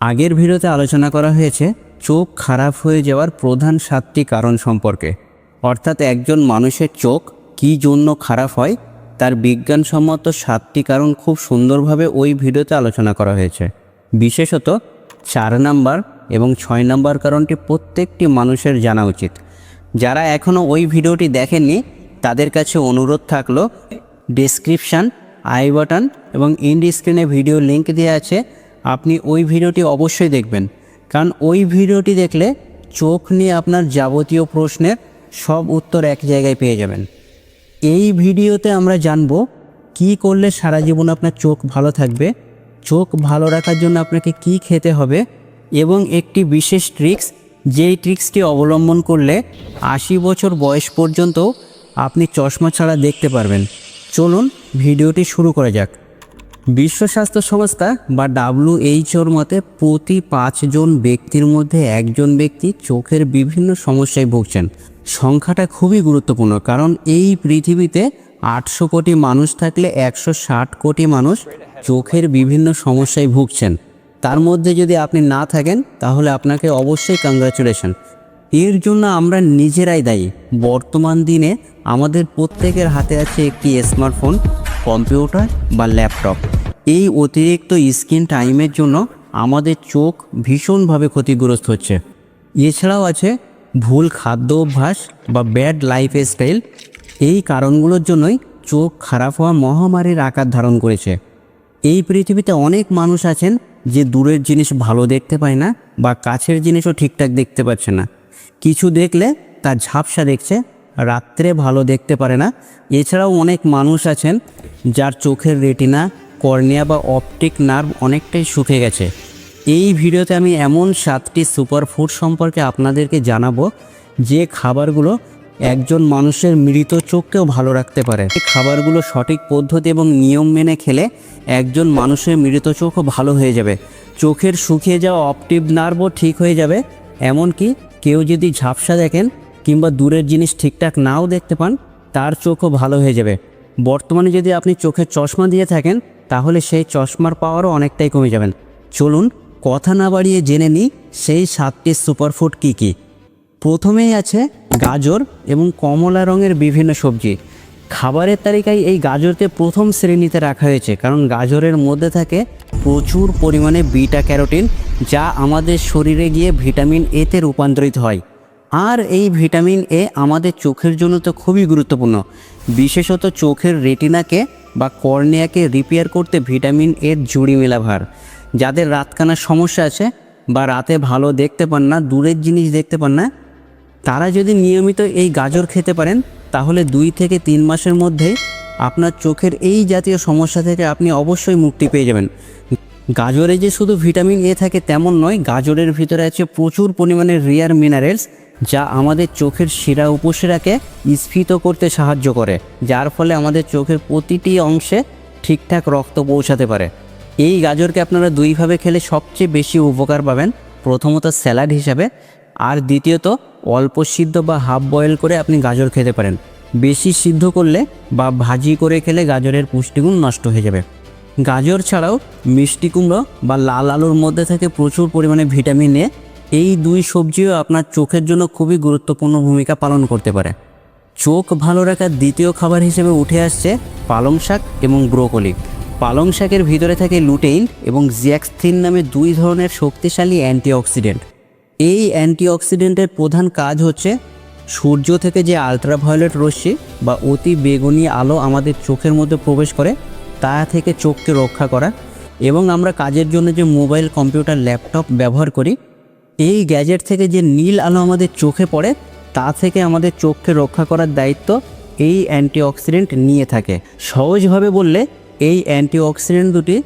আগের ভিডিওতে আলোচনা করা হয়েছে, চোখ খারাপ হয়ে যাওয়ার প্রধান সাতটি কারণ সম্পর্কে। অর্থাৎ একজন মানুষের চোখ কী জন্য খারাপ হয়, তার বিজ্ঞানসম্মত সাতটি কারণ খুব সুন্দরভাবে ওই ভিডিওতে আলোচনা করা হয়েছে। বিশেষত চার নাম্বার এবং ছয় নাম্বার কারণটি প্রত্যেকটি মানুষের জানা উচিত। যারা এখনও ওই ভিডিওটি দেখেননি, তাদের কাছে অনুরোধ থাকল ডেসক্রিপশান আই বাটন এবং ইন্ড স্ক্রিনে ভিডিও লিংক দেওয়া আছে আপনি ওই ভিডিওটি অবশ্যই দেখবেন। কারণ ওই ভিডিওটি দেখলে চোখ নিয়ে আপনার যাবতীয় প্রশ্নের সব উত্তর এক জায়গায় পেয়ে যাবেন। এই ভিডিওতে আমরা জানব, কি করলে সারা জীবন আপনার চোখ ভালো থাকবে, চোখ ভালো রাখার জন্য আপনাকে কি খেতে হবে, এবং একটি বিশেষ ট্রিক্স যেই ট্রিক্সটি অবলম্বন করলে আশি বছর বয়স পর্যন্ত আপনি চশমা ছাড়া দেখতে পারবেন। চলুন ভিডিওটি শুরু করা যাক। বিশ্ব স্বাস্থ্য সংস্থা বা ডাব্লিউএইচওর মতে প্রতি পাঁচজন ব্যক্তির মধ্যে একজন ব্যক্তি চোখের বিভিন্ন সমস্যায় ভুগছেন। সংখ্যাটা খুবই গুরুত্বপূর্ণ কারণ এই পৃথিবীতে আটশো কোটি মানুষ থাকলে একশো ষাট কোটি মানুষ চোখের বিভিন্ন সমস্যায় ভুগছেন। তার মধ্যে যদি আপনি না থাকেন, তাহলে আপনাকে অবশ্যই কংগ্রাচুলেশন এর জন্য আমরা নিজেরাই দায়ী। বর্তমান দিনে আমাদের প্রত্যেকের হাতে আছে একটি স্মার্টফোন কম্পিউটার বা ল্যাপটপ। এই অতিরিক্ত স্ক্রিন টাইমের জন্য আমাদের চোখ ভীষণভাবে ক্ষতিগ্রস্ত হচ্ছে। এছাড়াও আছে ভুল খাদ্য অভ্যাস বা ব্যাড লাইফ স্টাইল এই কারণগুলোর জন্যই চোখ খারাপ হওয়া মহামারীর আকার ধারণ করেছে। এই পৃথিবীতে অনেক মানুষ আছেন যে দূরের জিনিস ভালো দেখতে পায় না বা কাছের জিনিসও ঠিকঠাক দেখতে পাচ্ছে না। কিছু দেখলে তার ঝাপসা দেখছে রাত্রে ভালো দেখতে পারে না। এছাড়াও অনেক মানুষ আছেন যার চোখের রেটিনা, কর্নিয়া বা অপটিক নার্ভ অনেকটাই শুকে গেছে। এই ভিডিওতে আমি এমন সাতটি সুপারফুড সম্পর্কে আপনাদেরকে জানাব, যে খাবারগুলো একজন মানুষের মৃত চোখকেও ভালো রাখতে পারে। এই খাবারগুলো সঠিক পদ্ধতি এবং নিয়ম মেনে খেলে একজন মানুষের মৃত চোখও ভালো হয়ে যাবে। চোখের শুকিয়ে যাওয়া অপটিভ নার্ভও ঠিক হয়ে যাবে। এমনকি কেউ যদি ঝাপসা দেখেন কিংবা দূরের জিনিস ঠিকঠাক নাও দেখতে পান, তার চোখও ভালো হয়ে যাবে। বর্তমানে যদি আপনি চোখে চশমা দিয়ে থাকেন, তাহলে সেই চশমার পাওয়ারও অনেকটাই কমে যাবেন। চলুন, কথা না বাড়িয়ে জেনে নিই সেই সাতটি সুপারফুড কী কী। প্রথমেই আছে গাজর এবং কমলা রঙের বিভিন্ন সবজি। খাবারের তালিকায় এই গাজরকে প্রথম শ্রেণীতে রাখা হয়েছে, কারণ গাজরের মধ্যে থাকে প্রচুর পরিমাণে বিটা ক্যারোটিন, যা আমাদের শরীরে গিয়ে ভিটামিন এতে রূপান্তরিত হয়। আর এই ভিটামিন এ আমাদের চোখের জন্য তো খুবই গুরুত্বপূর্ণ। বিশেষত চোখের রেটিনাকে বা কর্নিয়াকে রিপেয়ার করতে ভিটামিন এর জুড়ি মেলা ভার যাদের রাতকানার সমস্যা আছে বা রাতে ভালো দেখতে পান না, দূরের জিনিস দেখতে পান না, তারা যদি নিয়মিত এই গাজর খেতে পারেন, তাহলে দুই থেকে তিন মাসের মধ্যেই আপনার চোখের এই জাতীয় সমস্যা থেকে আপনি অবশ্যই মুক্তি পেয়ে যাবেন। গাজরে যে শুধু ভিটামিন এ থাকে তেমন নয়, গাজরের ভিতরে আছে প্রচুর পরিমাণে রিয়ার মিনারেলস যা আমাদের চোখের শিরা উপশিরাকে স্ফীত করতে সাহায্য করে, যার ফলে আমাদের চোখের প্রতিটি অংশে ঠিকঠাক রক্ত পৌঁছাতে পারে। এই গাজরকে আপনারা দুইভাবে খেলে সবচেয়ে বেশি উপকার পাবেন। প্রথমত স্যালাড হিসাবে, আর দ্বিতীয়ত অল্প সিদ্ধ বা হাফ বয়েল করে আপনি গাজর খেতে পারেন। বেশি সিদ্ধ করলে বা ভাজি করে খেলে গাজরের পুষ্টিগুণ নষ্ট হয়ে যাবে। গাজর ছাড়াও মিষ্টি কুমড়ো বা লাল আলুর মধ্যে থেকে প্রচুর পরিমাণে ভিটামিন এ এই দুই সবজিও আপনার চোখের জন্য খুবই গুরুত্বপূর্ণ ভূমিকা পালন করতে পারে। চোখ ভালো রাখার দ্বিতীয় খাবার হিসেবে উঠে আসছে পালং শাক এবং ব্রোকলি। পালং শাকের ভিতরে থাকে লুটেইন এবং জিয়াক্সথিন নামে দুই ধরনের শক্তিশালী অ্যান্টিঅক্সিডেন্ট। এই অ্যান্টিঅক্সিডেন্টের প্রধান কাজ হচ্ছে সূর্য থেকে যে আলট্রাভায়োলেট রশ্মি বা অতি বেগুনি আলো আমাদের চোখের মধ্যে প্রবেশ করে, তা থেকে চোখকে রক্ষা করা। এবং আমরা কাজের জন্য যে মোবাইল, কম্পিউটার, ল্যাপটপ ব্যবহার করি এই গ্যাজেট থেকে যে নীল আলো আমাদের চোখে পড়ে, তা থেকে আমাদের চোখকে রক্ষা করার দায়িত্ব এই অ্যান্টিঅক্সিডেন্ট নিয়ে থাকে। সহজভাবে বললে, এই অ্যান্টিঅক্সিডেন্ট দুটি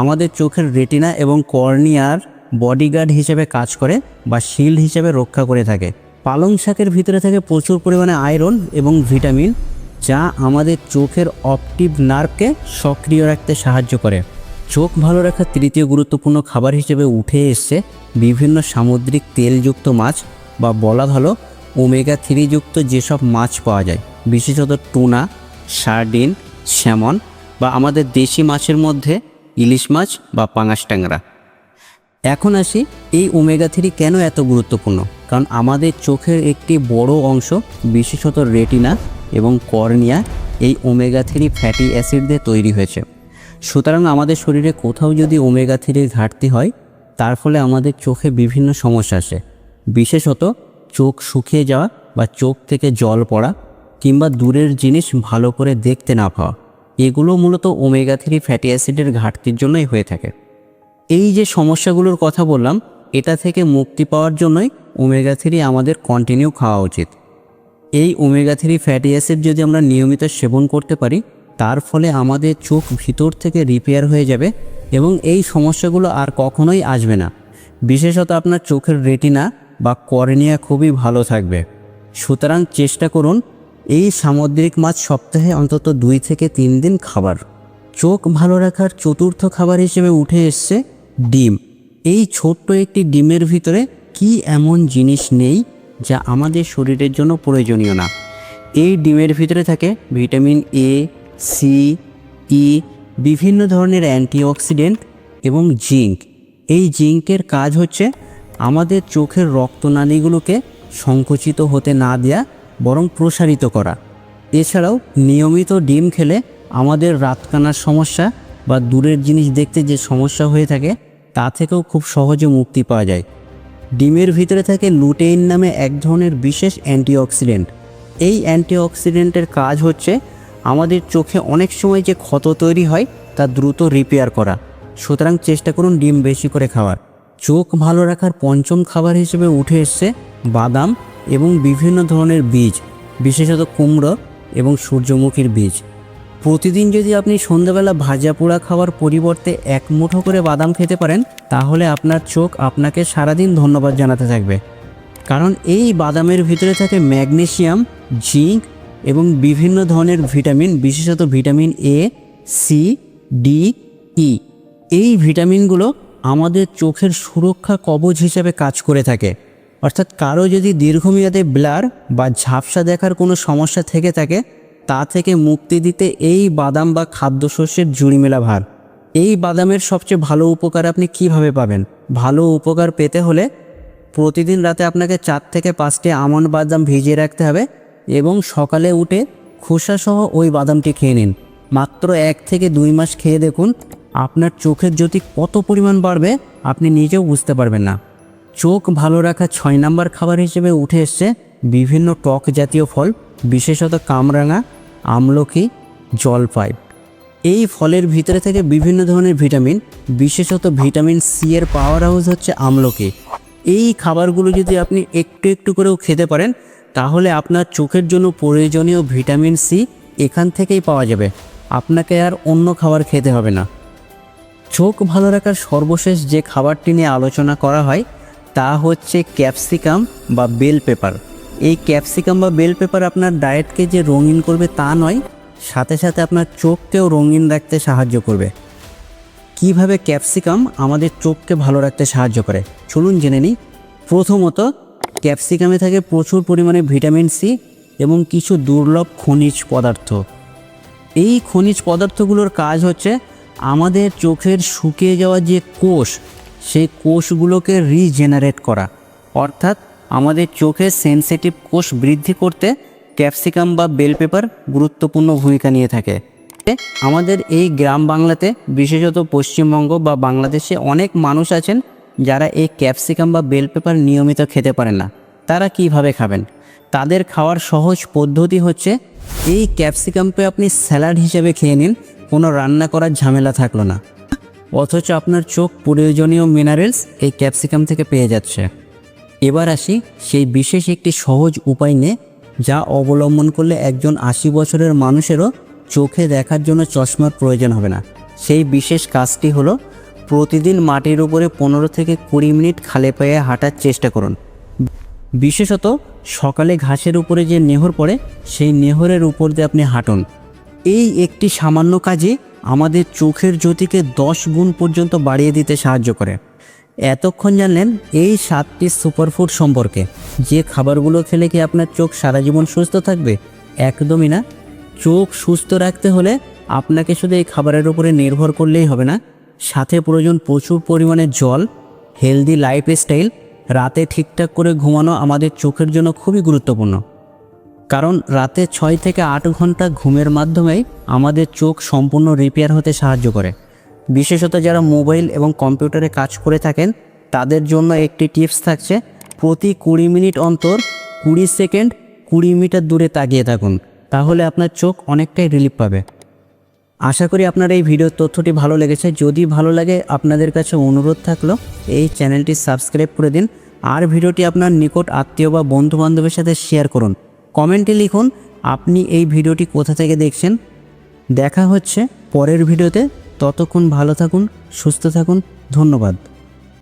আমাদের চোখের রেটিনা এবং কর্নিয়ার বডিগার্ড হিসেবে কাজ করে বা শিল্ড হিসেবে রক্ষা করে থাকে। পালং শাকের ভিতরে থাকে প্রচুর পরিমাণে আয়রন এবং ভিটামিন, যা আমাদের চোখের অপটিভ নার্ভকে সক্রিয় রাখতে সাহায্য করে। চোখ ভালো রাখার তৃতীয় গুরুত্বপূর্ণ খাবার হিসেবে উঠে এসছে বিভিন্ন সামুদ্রিক তেলযুক্ত মাছ বা বলা ভালো ওমেগা থ্রি যুক্ত যেসব মাছ পাওয়া যায়, বিশেষত টুনা, সার্ডিন, স্যামন বা আমাদের দেশি মাছের মধ্যে ইলিশ মাছ বা পাঙাশ ট্যাংরা। এখন আসি এই ওমেগা থ্রি কেন এত গুরুত্বপূর্ণ? কারণ আমাদের চোখের একটি বড় অংশ, বিশেষত রেটিনা এবং কর্নিয়া, এই ওমেগা থ্রি ফ্যাটি অ্যাসিড দিয়ে তৈরি হয়েছে। সুতরাং আমাদের শরীরে কোথাও যদি ওমেগা থ্রির ঘাটতি হয়, তার ফলে আমাদের চোখে বিভিন্ন সমস্যা আসে। বিশেষত চোখ শুকিয়ে যাওয়া বা চোখ থেকে জল পড়া কিংবা দূরের জিনিস ভালো করে দেখতে না পাওয়া, এগুলো মূলত ওমেগা থ্রি ফ্যাটি অ্যাসিডের ঘাটতির জন্যই হয়ে থাকে। এই যে সমস্যাগুলোর কথা বললাম, এটা থেকে মুক্তি পাওয়ার জন্যই ওমেগা থ্রি আমাদের কন্টিনিউ খাওয়া উচিত। এই ওমেগা থ্রি ফ্যাটি অ্যাসিড যদি আমরা নিয়মিত সেবন করতে পারি তার ফলে আমাদের চোখ ভিতর থেকে রিপেয়ার হয়ে যাবে এবং এই সমস্যাগুলো আর কখনোই আসবে না। বিশেষত আপনার চোখের রেটিনা বা কর্নিয়া খুবই ভালো থাকবে। সুতরাং চেষ্টা করুন এই সামুদ্রিক মাছ সপ্তাহে অন্তত দুই থেকে তিন দিন খাবার। চোখ ভালো রাখার চতুর্থ খাবার হিসেবে উঠে এসছে ডিম। এই ছোট্ট একটি ডিমের ভিতরে কি এমন জিনিস নেই যা আমাদের শরীরের জন্য প্রয়োজনীয় না। এই ডিমের ভিতরে থাকে ভিটামিন এ সি, ই, বিভিন্ন ধরনের অ্যান্টিঅক্সিডেন্ট এবং জিঙ্ক। এই জিঙ্কের কাজ হচ্ছে আমাদের চোখের রক্তনালীগুলোকে সংকুচিত হতে না দেয়া, বরং প্রসারিত করা। এছাড়াও নিয়মিত ডিম খেলে আমাদের রাতকানার সমস্যা বা দূরের জিনিস দেখতে যে সমস্যা হয়ে থাকে, তা থেকেও খুব সহজে মুক্তি পাওয়া যায়। ডিমের ভিতরে থাকে লুটেইন নামে এক ধরনের বিশেষ অ্যান্টিঅক্সিডেন্ট। এই অ্যান্টিঅক্সিডেন্টের কাজ হচ্ছে আমাদের চোখে অনেক সময় যে ক্ষত তৈরি হয়, তা দ্রুত রিপেয়ার করা। সুতরাং চেষ্টা করুন ডিম বেশি করে খাওয়ার। চোখ ভালো রাখার পঞ্চম খাবার হিসেবে উঠে এসছে বাদাম এবং বিভিন্ন ধরনের বীজ, বিশেষত কুমড়ো এবং সূর্যমুখীর বীজ। প্রতিদিন যদি আপনি সন্ধ্যাবেলা ভাজা পোড়া খাওয়ার পরিবর্তে এক মুঠো করে বাদাম খেতে পারেন, তাহলে আপনার চোখ আপনাকে সারাদিন ধন্যবাদ জানাতে থাকবে। কারণ এই বাদামের ভিতরে থাকে ম্যাগনেশিয়াম জিঙ্ক এবং বিভিন্ন ধরনের ভিটামিন, বিশেষত vitamin A C D E এই ভিটামিনগুলো আমাদের চোখের সুরক্ষা কবচ হিসাবে কাজ করে থাকে। অর্থাৎ কারও যদি দীর্ঘমেয়াদে ব্লার বা ঝাপসা দেখার কোনো সমস্যা থেকে থাকে, তা থেকে মুক্তি দিতে এই বাদাম বা খাদ্যশস্যের জুড়িমেলা ভার। এই বাদামের সবচেয়ে ভালো উপকার আপনি কীভাবে পাবেন? ভালো উপকার পেতে হলে প্রতিদিন রাতে আপনাকে চার থেকে পাঁচটি আমন্ড বাদাম ভিজিয়ে রাখতে হবে। এবং সকালে উঠে খোসাসহ ওই বাদামটি খেয়ে নিন। মাত্র এক থেকে দুই মাস খেয়ে দেখুন, আপনার চোখের জ্যোতি কত পরিমাণ বাড়বে আপনি নিজেও বুঝতে পারবেন না। চোখ ভালো রাখা ছয় নাম্বার খাবার হিসেবে উঠে এসছে বিভিন্ন টক জাতীয় ফল, বিশেষত কামরাঙা, আমলকি, জলপাই। এই ফলের ভিতরে থেকে বিভিন্ন ধরনের ভিটামিন, বিশেষত ভিটামিন সি এর পাওয়ার হাউস হচ্ছে আমলকি। এই খাবারগুলো যদি আপনি একটু একটু করেও খেতে পারেন, তাহলে আপনার চোখের জন্য প্রয়োজনীয় ভিটামিন সি এখান থেকেই পাওয়া যাবে। আপনাকে আর অন্য খাবার খেতে হবে না। চোখ ভালো রাখার সর্বশেষ যে খাবারটি নিয়ে আলোচনা করা হয়, তা হচ্ছে ক্যাপসিকাম বা বেল পেপার। এই ক্যাপসিকাম বা বেল পেপার আপনার ডায়েটকে যে রঙিন করবে তা নয়, সাথে সাথে আপনার চোখকেও রঙিন রাখতে সাহায্য করবে। কীভাবে ক্যাপসিকাম আমাদের চোখকে ভালো রাখতে সাহায্য করে? চলুন জেনে নিই। প্রথমত, ক্যাপসিকামে থাকে প্রচুর পরিমাণে ভিটামিন সি এবং কিছু দুর্লভ খনিজ পদার্থ। এই খনিজ পদার্থগুলোর কাজ হচ্ছে আমাদের চোখের শুকিয়ে যাওয়া যে কোষ, সেই কোষগুলোকে রিজেনারেট করা। অর্থাৎ আমাদের চোখের সেন্সিটিভ কোষ বৃদ্ধি করতে ক্যাপসিকাম বা বেল পেপার গুরুত্বপূর্ণ ভূমিকা নিয়ে থাকে। আমাদের এই গ্রাম বাংলাতে, বিশেষত পশ্চিমবঙ্গ বা বাংলাদেশে অনেক মানুষ আছেন যারা এই ক্যাপসিকাম বা বেল পেপার নিয়মিত খেতে পারেন না। তারা কীভাবে খাবেন? তাদের খাওয়ার সহজ পদ্ধতি হচ্ছে, এই ক্যাপসিকামকে আপনি স্যালাড হিসেবে খেয়ে নিন, কোনো রান্না করার ঝামেলা থাকল না। অথচ আপনার চোখ প্রয়োজনীয় মিনারেলস এই ক্যাপসিকাম থেকে পেয়ে যাচ্ছে। এবার আসি সেই বিশেষ একটি সহজ উপায় নিয়ে, যা অবলম্বন করলে একজন আশি বছরের মানুষেরও চোখে দেখার জন্য চশমার প্রয়োজন হবে না। সেই বিশেষ কাজটি হলো প্রতিদিন মাটির উপরে পনেরো থেকে কুড়ি মিনিট খালে পায়ে হাঁটার চেষ্টা করুন। বিশেষত সকালে ঘাসের উপরে যে নেহর পড়ে, সেই নেহরের উপর দিয়ে আপনি হাঁটুন। এই একটি সামান্য কাজে আমাদের চোখের জ্যোতিকে দশ গুণ পর্যন্ত বাড়িয়ে দিতে সাহায্য করে। এতক্ষণ জানলেন এই সাতটি সুপারফুড সম্পর্কে। যে খাবারগুলো খেলে কি আপনার চোখ সারা জীবন সুস্থ থাকবে? একদমই না। চোখ সুস্থ রাখতে হলে আপনাকে শুধু এই খাবারের উপরে নির্ভর করলেই হবে না। সাথে প্রয়োজন প্রচুর পরিমাণে জল হেলদি লাইফস্টাইল রাতে ঠিকঠাক করে ঘুমানো আমাদের চোখের জন্য খুবই গুরুত্বপূর্ণ। কারণ রাতে ছয় থেকে আট ঘণ্টা ঘুমের মাধ্যমেই আমাদের চোখ সম্পূর্ণ রিপেয়ার হতে সাহায্য করে। বিশেষত যারা মোবাইল এবং কম্পিউটারে কাজ করে থাকেন, তাদের জন্য একটি টিপস থাকছে, প্রতি কুড়ি মিনিট অন্তর কুড়ি সেকেন্ড কুড়ি মিটার দূরে তাকিয়ে থাকুন। তাহলে আপনার চোখ অনেকটাই রিলিফ পাবে। আশা করি আপনার এই ভিডিওর তথ্যটি ভালো লেগেছে। যদি ভালো লাগে, আপনাদের কাছে অনুরোধ থাকল, এই চ্যানেলটি সাবস্ক্রাইব করে দিন। আর ভিডিওটি আপনার নিকট আত্মীয় বা বন্ধু বান্ধবের সাথে শেয়ার করুন। কমেন্টে লিখুন, আপনি এই ভিডিওটি কোথা থেকে দেখছেন? দেখা হচ্ছে পরের ভিডিওতে ততক্ষণ ভালো থাকুন, সুস্থ থাকুন। ধন্যবাদ।